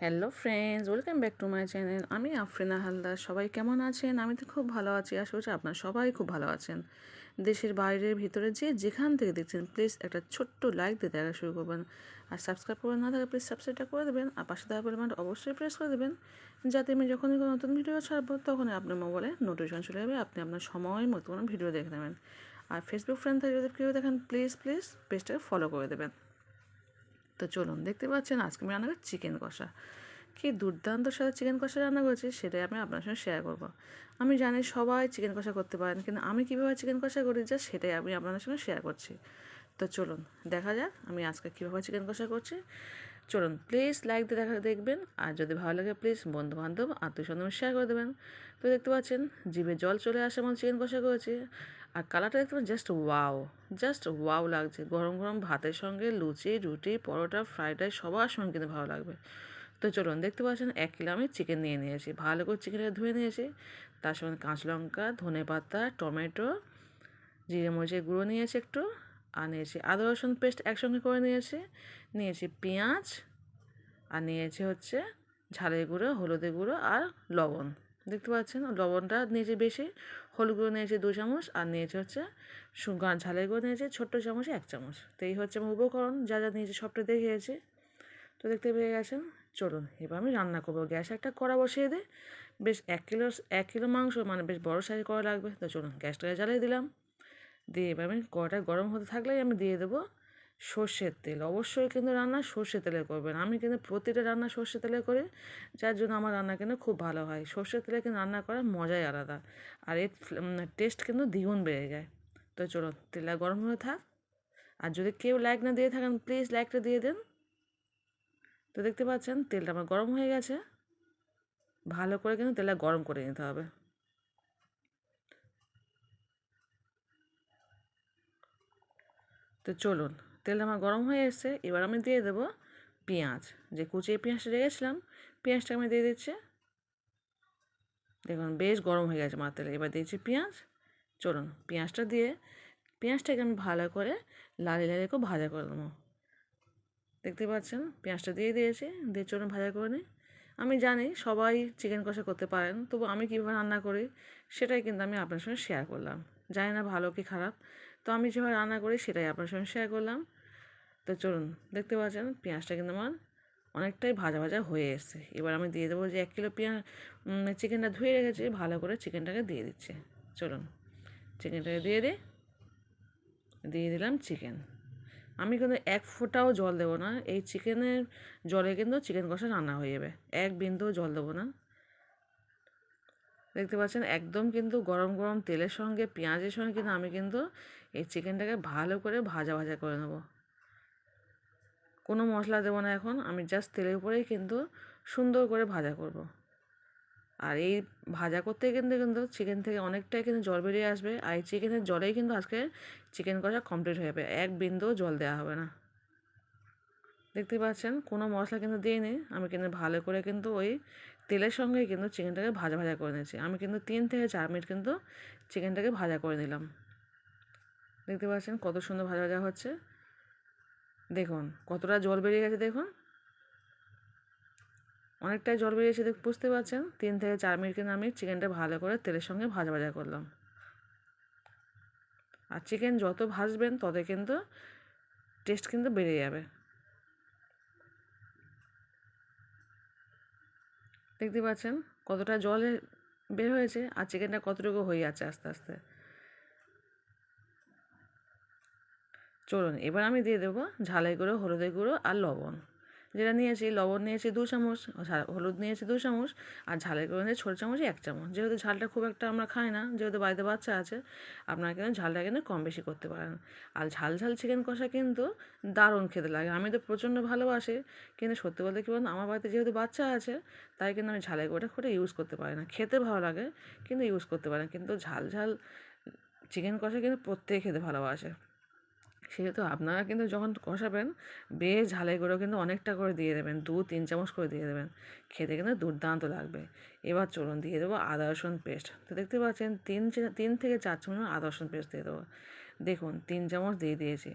Hello friends welcome back to my channel আমি আফরিনা হালদার। সবাই কেমন আছেন? আমি তো খুব ভালো আছি। আশা করছি আপনার সবাই খুব ভালো আছেন। দেশের বাইরের ভিতরে যে যেখান থেকে দেখছেন প্লিজ একটা ছোট্ট লাইক দিয়ে দেখা শুরু করবেন। আর সাবস্ক্রাইব করে না থাকে প্লিজ সাবস্ক্রাইবটা করে দেবেন। আর পাশে দেওয়া পরিমাণটা অবশ্যই প্রেস করে দেবেন। যাতে আমি যখনই কোনো নতুন ভিডিও ছাড়বো, তখনই আপনার মোবাইলে নোটিফিকেশন চলে যাবে। আপনি আপনার সময় মতো কোনো ভিডিও দেখে নেবেন। আর ফেসবুক ফ্রেন্ড থেকে যদি কেউ দেখেন প্লিজ প্লিজ পেজটাকে ফলো করে দেবেন। তো চলুন, দেখতে পাচ্ছেন আজকে আমি রান্না করছি চিকেন কষা। কি দুর্দান্ত সাথে চিকেন কষা রান্না করেছি সেটাই আমি আপনার সঙ্গে শেয়ার করব। আমি জানি সবাই চিকেন কষা করতে পারেন, কিন্তু আমি কীভাবে চিকেন কষা করি যা সেটাই আমি আপনাদের সঙ্গে শেয়ার করছি। তো চলুন, দেখা যাক আমি আজকে কীভাবে চিকেন কষা করছি। চলুন প্লিজ লাইক দিয়ে দেখা দেখবেন। আর যদি ভালো লাগে প্লিজ বন্ধু বান্ধব আত্মীয় স্বজন শেয়ার করে দেবেন। তো দেখতে পাচ্ছেন, জিভে জল চলে আসে আমার চিকেন কষা করেছে আর কালারটা দেখতে পাচ্ছেন জাস্ট ওয়াও জাস্ট ওয়াও লাগছে। গরম গরম ভাতের সঙ্গে লুচি, রুটি, পরোটা ফ্রাইড রাইস সবার সঙ্গে কিন্তু ভালো লাগবে। তো চলুন দেখতে পাচ্ছেন, এক কিলো আমি চিকেন নিয়ে নিয়েছি। ভালো করে চিকেনটা ধুয়ে নিয়েছি। তার সঙ্গে কাঁচা লঙ্কা, ধনে পাতা, টমেটো, জিরে মরিচের গুঁড়ো নিয়েছি একটু। আর নিয়েছি আদা, রসুন পেস্ট একসঙ্গে করে নিয়েছি। নিয়েছি পেঁয়াজ আর নিয়েছি হচ্ছে ঝালের গুঁড়ো, হলুদের গুঁড়ো আর লবণ। দেখতে পাচ্ছেন? লবণটা নিয়েছি বেশি, হলুদ গুঁড়ো নিয়েছি দু চামচ আর নিয়েছি হচ্ছে ঝালের গুঁড়ো নিয়েছি ছোট্ট চামচে, এক চামচ। তো এই হচ্ছে আমার উপকরণ, যা যা নিয়েছি সবটা দেখিয়েছি তো দেখতে পেয়ে গেছেন? চলুন, এবার আমি রান্না করব। গ্যাস একটা কড়া বসিয়ে দিই। বেশ এক কিলো এক কিলো মাংস মানে বেশ বড়ো সাইজ করা লাগবে। তো চলুন, গ্যাসটাকে জ্বালিয়ে দিলাম। দিয়ে এবার আমি কড়াটা গরম হতে থাকলেই আমি দিয়ে দেবো সর্ষের তেল। অবশ্যই কিন্তু রান্না সর্ষের তেলে করবেন। আমি কিন্তু প্রতিটা রান্না সর্ষের তেলে করি, যার জন্য আমার রান্না কিন্তু খুব ভালো হয়। সর্ষের তেলে কিন্তু রান্না করার মজাই আলাদা। আর এর টেস্ট কিন্তু দ্বিগুণ বেড়ে যায়। তো চলো তেলটা গরম হয়ে থাক। আর যদি কেউ লাইক না দিয়ে থাকেন প্লিজ লাইকটা দিয়ে দেন। তো দেখতে পাচ্ছেন, তেলটা আমার গরম হয়ে গেছে। ভালো করে কিন্তু তেলটা গরম করে নিতে হবে। তো চলুন, তেলটা আমার গরম হয়ে এসছে, এবার আমি দিয়ে দেবো পেঁয়াজ। যে কুচিয়ে পেঁয়াজটা রেখেছিলাম, পেঁয়াজটা আমি দিয়ে দিচ্ছি। দেখুন, বেশ গরম হয়ে গেছে মার তেলে, এবার দিয়েছি পেঁয়াজ। চলুন, পেঁয়াজটা দিয়ে, পেঁয়াজটাকে আমি ভালো করে লালি লালি করে ভাজা করে দেবো দেখতে পাচ্ছেন, পেঁয়াজটা দিয়ে দিয়েছি, দিয়ে চলুন ভাজা করে নিই। আমি জানি সবাই চিকেন কষা করতে পারেন, তবু আমি কীভাবে রান্না করি, সেটাই কিন্তু আমি আপনার সঙ্গে শেয়ার করলাম। জানি না ভালো কি খারাপ তো আমি যেভাবে রান্না করি সেটাই আপনার সঙ্গে শেয়ার করলাম। তো চলুন, দেখতে পাচ্ছেন পেঁয়াজটা কিন্তু আমার অনেকটাই ভাজা ভাজা হয়ে এসছে। এবার আমি দিয়ে দেবো যে এক কিলো পেঁয়াজ চিকেনটা ধুয়ে রেখেছি, ভালো করে চিকেনটাকে দিয়ে দিচ্ছি। চলুন চিকেনটাকে দিয়ে দিই। দিয়ে দিলাম চিকেন আমি কিন্তু এক ফোঁটাও জল দেবো না, এই চিকেনের জলে কিন্তু চিকেন কষা রান্না হয়ে যাবে। এক বিন্দুও জল দেবো না। দেখতে পাচ্ছেন, একদম কিন্তু গরম গরম তেলের সঙ্গে, পেঁয়াজের সঙ্গে কিন্তু আমি কিন্তু এই চিকেনটাকে ভালো করে ভাজা ভাজা করে নেব কোনো মশলা দেবো না এখন, আমি জাস্ট তেলের উপরেই কিন্তু সুন্দর করে ভাজা করব। আর এই ভাজা করতে কিন্তু কিন্তু চিকেন থেকে অনেকটাই কিন্তু জল বেরিয়ে আসবে, আর এই চিকেনের জলেই কিন্তু আজকে চিকেন কষা কমপ্লিট হয়ে যাবে, এক বিন্দুও জল দেওয়া হবে না দেখতে পাচ্ছেন, কোনো মশলা কিন্তু দিইনি। আমি কিন্তু ভালো করে কিন্তু ওই তেলের সঙ্গে কিন্তু চিকেনটাকে ভাজা ভাজা করে নিয়েছি। আমি কিন্তু তিন থেকে চার মিনিট কিন্তু চিকেনটাকে ভাজা করে নিলাম। দেখতে পাচ্ছেন কত সুন্দর ভাজা ভাজা হচ্ছে। দেখুন, কতটা জল বেরিয়ে গেছে, দেখুন। অনেকটাই জল বেরিয়েছে দেখ বুঝতে পারছেন তিন থেকে চার মিনিট কিন্তু আমি চিকেনটা ভালো করে তেলের সঙ্গে ভাজা ভাজা করলাম। আর চিকেন যত ভাজবেন তত কিন্তু টেস্ট কিন্তু বেড়ে যাবে। দেখতে পাচ্ছেন কতটা জল বের হয়েছে আর চিকেনটা কতটুকু হয়ে আছে আস্তে আস্তে। চলুন এবার আমি দিয়ে দেবো ঝালাই গুঁড়ো, হলুদের গুঁড়ো আর লবণ। যেটা নিয়েছি লবণ নিয়েছি দু চামচ হলুদ নিয়েছি দু চামচ, আর ঝালের গুঁড়ো নিয়েছি ছোটো চামচ, এক চামচ। যেহেতু ঝালটা খুব একটা আমরা খাই না, যেহেতু বাড়িতে বাচ্চা আছে, আপনারা কিন্তু ঝালটা কিন্তু কম বেশি করতে পারেন। আর ঝাল ঝাল চিকেন কষা কিন্তু দারুণ খেতে লাগে। আমি তো প্রচণ্ড ভালোবাসি, কিন্তু সত্যি বলতে কী বলুন, আমার বাড়িতে যেহেতু বাচ্চা আছে, তাই কিন্তু আমি ঝালের গুঁড়োটা খুব ইউজ করতে পারি না। খেতে ভালো লাগে, কিন্তু ইউজ করতে পারি না। কিন্তু ঝাল ঝাল চিকেন কষা কিন্তু প্রত্যেকে খেতে ভালোবাসে। সেহেতু আপনারা কিন্তু যখন কষাবেন, বেশ ঝালাই গুঁড়ো কিন্তু অনেকটা করে দিয়ে দেবেন, দু, তিন চামচ করে দিয়ে দেবেন। খেতে কিন্তু দুর্দান্ত লাগবে। এবার চলুন দিয়ে দেবো আদা, রসুন পেস্ট। তো দেখতে পাচ্ছেন, তিন তিন থেকে চার চামচ আদা, রসুন পেস্ট দিয়ে দেবো। দেখুন, তিন চামচ দিয়ে দিয়েছি।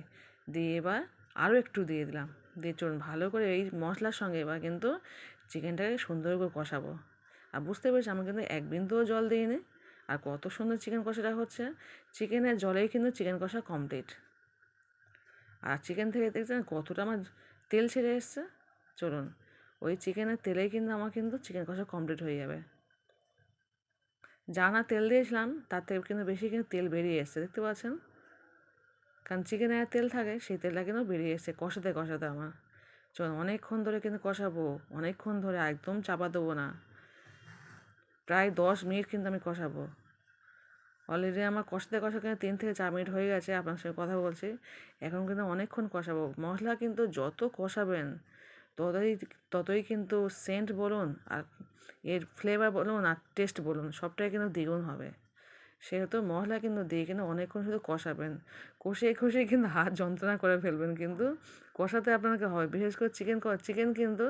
দিয়ে এবার আরও একটু দিয়ে দিলাম। দিয়ে চলুন ভালো করে এই মশলার সঙ্গে এবার কিন্তু চিকেনটাকে সুন্দর করে কষাবো। আর বুঝতে পেরেছি আমি কিন্তু এক বিন্দুও জল দিইনি। আর কত সুন্দর চিকেন কষাটা হচ্ছে। চিকেনের জলেই কিন্তু চিকেন কষা কমপ্লিট আর চিকেন থেকে দেখছেন কতটা আমার তেল ছেড়ে এসছে? চলুন, ওই চিকেনের তেলেই কিন্তু আমার কিন্তু চিকেন কষা কমপ্লিট হয়ে যাবে। যা না তেল দিয়েছিলাম, তার থেকে কিন্তু বেশি কিন্তু তেল বেরিয়ে এসছে, দেখতে পাচ্ছেন? কারণ চিকেনে তেল থাকে, সেই তেলটা কিন্তু বেরিয়ে এসছে, কষাতে কষাতে আমার। চলুন, অনেকক্ষণ ধরে কিন্তু কষাবো, অনেকক্ষণ ধরে একদম চাপা দেবো না। প্রায় দশ মিনিট কিন্তু আমি কষাবো। অলরেডি আমার কষাতে কষা কিন্তু তিন থেকে চার মিনিট হয়ে গেছে, আপনার সঙ্গে কথা বলছি। এখন কিন্তু অনেকক্ষণ কষাবো। মশলা কিন্তু যত কষাবেন, ততই ততই কিন্তু সেন্ট বলুন আর এর ফ্লেভার বলুন আর টেস্ট বলুন, সবটাই কিন্তু দ্বিগুণ হবে। সেহেতু মশলা কিন্তু দিয়ে কিন্তু অনেকক্ষণ শুধু কষাবেন। কষিয়ে কষিয়ে কিন্তু হাত যন্ত্রণা করে ফেলবেন কিন্তু কষাতে আপনাকে হয়। বিশেষ করে চিকেন চিকেন কিন্তু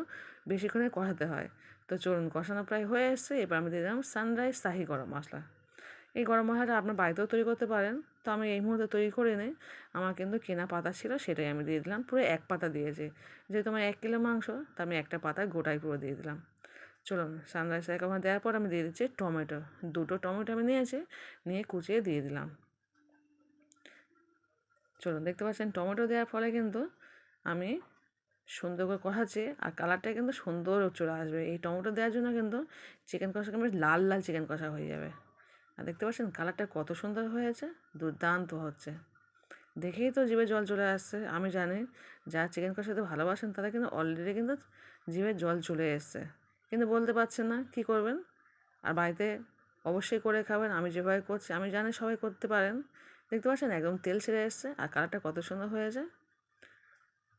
বেশিক্ষণে কষাতে হয়। তো চলুন, কষানো প্রায় হয়ে এসছে, এবার আমি দিয়ে দিলাম সানরাইজ শাহি গরম মশলা। এই গরম মশলাটা আপনার বাড়িতেও তৈরি করতে পারেন। তো আমি এই মুহূর্তে তৈরি করে নিই। আমার কিন্তু কেনা পাতা ছিল, সেটাই আমি দিয়ে দিলাম। পুরো এক পাতা দিয়েছি। যেহেতু আমার এক কিলো মাংস, তা আমি একটা পাতা গোটাই পুরো দিয়ে দিলাম। চলুন সানরাইজ এক আমার দেওয়ার পর আমি দিয়ে দিচ্ছি টমেটো। দুটো টমেটো আমি নিয়েছি, নিয়ে কুচিয়ে দিয়ে দিলাম। চলুন, দেখতে পাচ্ছেন টমেটো দেওয়ার ফলে কিন্তু আমি সুন্দর করে কষাচ্ছি আর কালারটা কিন্তু সুন্দর চলে আসবে। এই টমেটো দেওয়ার জন্য কিন্তু চিকেন কষা কিন্তু লাল লাল চিকেন কষা হয়ে যাবে। আর দেখতে পাচ্ছেন কালারটা কত সুন্দর হয়েছে, দুর্দান্ত হচ্ছে। দেখেই তো জিভে জল চলে আসছে, আমি জানি, যারা চিকেন কষাতে ভালোবাসেন তারা কিন্তু অলরেডি কিন্তু জিভে জল চলে এসছে। কিন্তু বলতে পারছেন না কি করবেন, আর বাড়িতে অবশ্যই করে খাবেন, আমি যেভাবে করছি, আমি জানি সবাই করতে পারেন। দেখতে পাচ্ছেন একদম তেল ছেড়ে এসছে, আর কালারটা কত সুন্দর হয়েছে।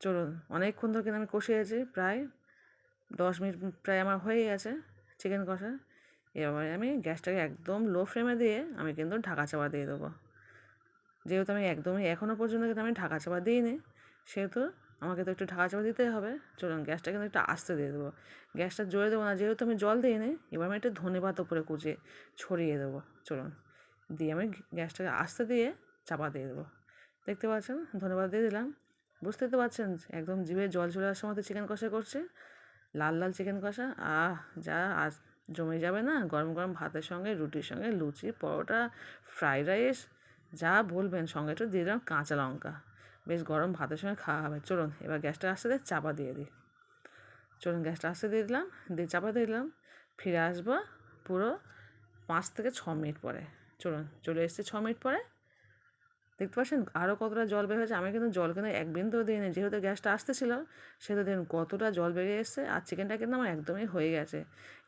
চলুন, অনেকক্ষণ ধরে কিন্তু আমি কষিয়েছি, প্রায় দশ মিনিট, প্রায় আমার হয়ে গেছে চিকেন কষা। এবারে আমি গ্যাসটাকে একদম লো ফ্লেমে দিয়ে আমি কিন্তু ঢাকা চাপা দিয়ে দেবো। যেহেতু আমি একদমই এখনও পর্যন্ত কিন্তু আমি ঢাকা চাপা দিইনি, সেহেতু আমাকে তো একটু ঢাকা চাপা দিতে হবে। চলুন গ্যাসটা কিন্তু একটু আস্তে দিয়ে দেবো। গ্যাসটা জোরে দেবো না, যেহেতু আমি জল দিইনি, এবার আমি একটু ধনে পাতা উপরে কুচিয়ে ছড়িয়ে দেবো। চলুন, দিয়ে আমি গ্যাসটাকে আস্তে দিয়ে চাপা দিয়ে দেবো। দেখতে পাচ্ছেন? ধন্যবাদ দিয়ে দিলাম। বুঝতে তো পারছেন একদম জিভে জল চলে আসার মতো চিকেন কষা করছে। লাল লাল চিকেন কষা, আহ, যা আজ জমে যাবে না। গরম গরম ভাতের সঙ্গে, রুটির সঙ্গে, লুচি, পরোটা, ফ্রাইড রাইস, যা বলবেন। সঙ্গে একটু দিয়ে দিলাম কাঁচা লঙ্কা। বেশ গরম ভাতের সঙ্গে খাওয়া হবে। চলুন, এবার গ্যাসটা আসতে দিয়ে চাপা দিয়ে দিই। চলুন, গ্যাসটা আসতে দিয়ে দিলাম, দিয়ে চাপা দিয়ে দিলাম। ফিরে আসব পুরো পাঁচ থেকে ছ মিনিট পরে। চলুন, চলে এসছে ছ মিনিট পরে। দেখতে পাচ্ছেন? আরও কতটা জল বের হয়েছে? আমি কিন্তু জল কিন্তু এক বিন্দুও দিইনি। যেহেতু গ্যাসটা আসতেছিল, সেহেতু দেখুন কতটা জল বেরিয়ে এসছে আর চিকেনটা কিন্তু আমার একদমই হয়ে গেছে।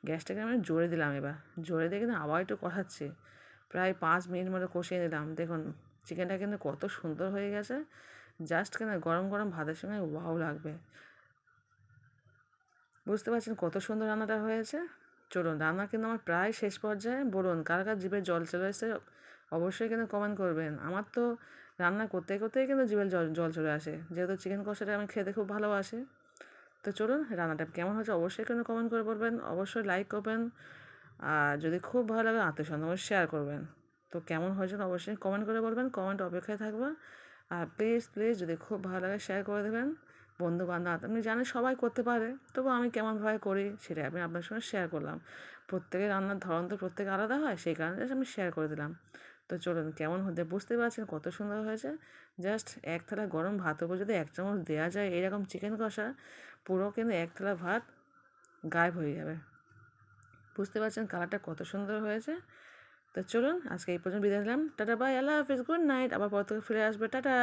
গ্যাসটাকে আমি জোরে দিলাম এবার। জোরে দিয়ে কিন্তু আবার একটু কষাচ্ছি। প্রায় পাঁচ মিনিট মতো কষিয়ে নিলাম। দেখুন, চিকেনটা কিন্তু কত সুন্দর হয়ে গেছে। জাস্ট কেন গরম গরম ভাতের সঙ্গে ওয়াও লাগবে। বুঝতে পারছেন কত সুন্দর রান্নাটা হয়েছে? চলুন, রান্না কিন্তু আমার প্রায় শেষ পর্যায়ে। বলুন, কার কার জিভে জল চলে এসেছে? অবশ্যই কিন্তু কমেন্ট করবেন। আমার তো রান্না করতে করতেই কিন্তু জিভের জল জল চলে আসে। যেহেতু চিকেন কষাটা আমি খেতে খুব ভালোবাসি। তো চলুন, রান্নাটা কেমন হয়েছে অবশ্যই কিন্তু কমেন্ট করে বলবেন। অবশ্যই লাইক করবেন। আর যদি খুব ভালো লাগে আত্মীয় শেয়ার করবেন। তো কেমন হয়েছে অবশ্যই কমেন্ট করে বলবেন। কমেন্ট অপেক্ষায় থাকব। আর প্লিজ প্লিজ যদি খুব ভালো লাগে শেয়ার করে দেবেন। বন্ধু বান্ধব আপনি জানেন সবাই করতে পারে। তবু আমি কেমনভাবে করি সেটাই আমি আপনার সঙ্গে শেয়ার করলাম। প্রত্যেকের রান্নার ধরন তো প্রত্যেকে আলাদা হয়, সেই কারণে আমি শেয়ার করে দিলাম। তো চলুন কেমন হতে বুঝতে পারছেন কত সুন্দর হয়েছে? জাস্ট এক থালা গরম ভাত উপর যদি এক চামচ দেওয়া যায় এরকম চিকেন কষা, পুরো কিন্তু এক থালা ভাত গায়েব হয়ে যাবে। বুঝতে পারছেন কালারটা কত সুন্দর হয়েছে? তো চলুন আজকে এই পর্যন্ত বিদায় নিলাম। টাটা বাই আল্লাহ হাফিজ গুড নাইট আবার পর থেকে ফিরে আসবে। টাটা।